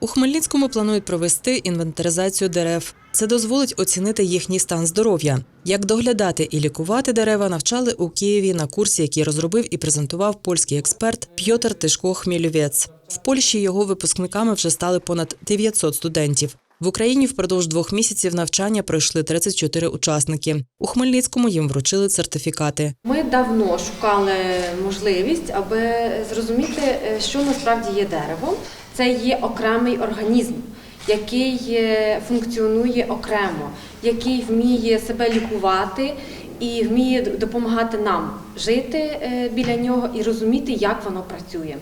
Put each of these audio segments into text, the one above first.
У Хмельницькому планують провести інвентаризацію дерев. Це дозволить оцінити їхній стан здоров'я. Як доглядати і лікувати дерева, навчали у Києві на курсі, який розробив і презентував польський експерт Пьотр Тишко Хмілювець. В Польщі його випускниками вже стали понад 900 студентів. В Україні впродовж двох місяців навчання пройшли 34 учасники. У Хмельницькому їм вручили сертифікати. Ми давно шукали можливість, аби зрозуміти, е, що насправді є деревом. Це є окремий організм, який е, функціонує окремо, який вміє себе лікувати і вміє допомагати нам жити е, біля нього і розуміти, як воно працює.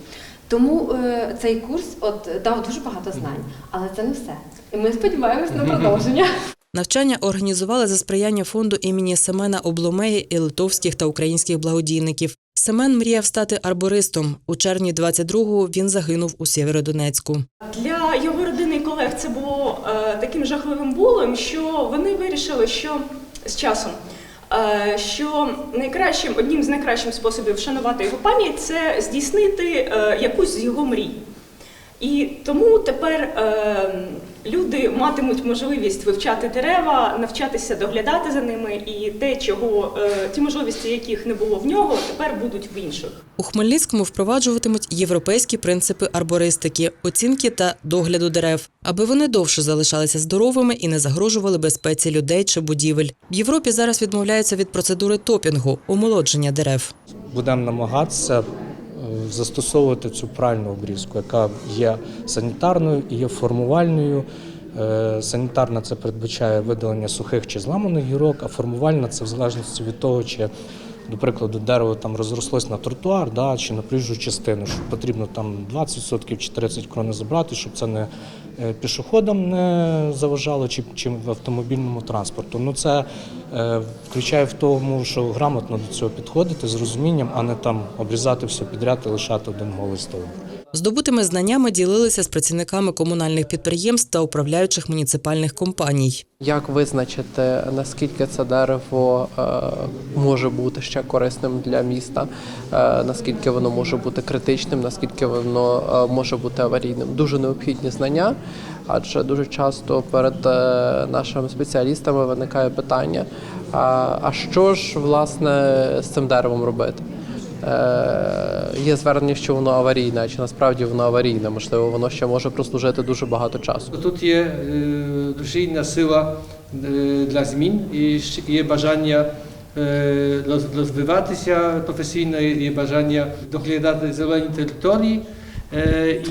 Тому е, цей курс от дав дуже багато знань, але це не все. І ми сподіваємось на продовження. Навчання організували за сприяння фонду імені Семена Обломеї і литовських та українських благодійників. Семен мріяв стати арбористом. У червні 22-го він загинув у Сєвєродонецьку. Для його родини і колег це було е, таким жахливим болем, що вони вирішили, що з часом. Е, Що найкращим одним з найкращих способів вшанувати його пам'ять це здійснити е, якусь з його мрій. І тому тепер е, люди матимуть можливість вивчати дерева, навчатися доглядати за ними, і те, чого е, ті можливості, яких не було в нього, тепер будуть в інших. У Хмельницькому впроваджуватимуть європейські принципи арбористики, оцінки та догляду дерев, аби вони довше залишалися здоровими і не загрожували безпеці людей чи будівель. В Європі зараз відмовляються від процедури топінгу омолодження дерев. будемо намагатися застосовувати цю пральну обрізку, яка є санітарною і є формувальною. Е, Санітарна це передбачає видалення сухих чи зламаних гірок, а формувальна це в залежності від того, чи, до прикладу, дерево там розрослось на тротуар, да, чи на проїжджу частину, що потрібно там 20% чи 30 крони забрати, щоб це не е, пішоходам не заважало, чи, чи в автомобільному транспорту. Ну це е, включає в тому, що грамотно до цього підходити з розумінням, а не там обрізати все підряд і лишати один голий стовбур. Здобутими знаннями ділилися з працівниками комунальних підприємств та управляючих муніципальних компаній. Як визначити, наскільки це дерево е, може бути ще корисним для міста, е, наскільки воно може бути критичним, наскільки воно е, може бути аварійним? Дуже необхідні знання, адже дуже часто перед е, нашими спеціалістами виникає питання: а, що ж власне з цим деревом робити? Е, Є звернення, що воно аварійне, чи насправді воно аварійне, можливо, воно ще може прослужити дуже багато часу. Тут є е, дуже інна сила е, для змін і є бажання е, розвиватися професійно, є бажання доглядати зелені території.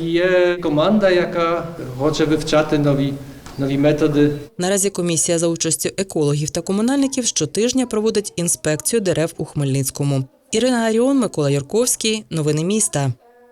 Є команда, яка хоче вивчати нові, нові методи. Наразі комісія за участю екологів та комунальників щотижня проводить інспекцію дерев у Хмельницькому. Ірина Гаріон, Микола Юрковський. Новини міста.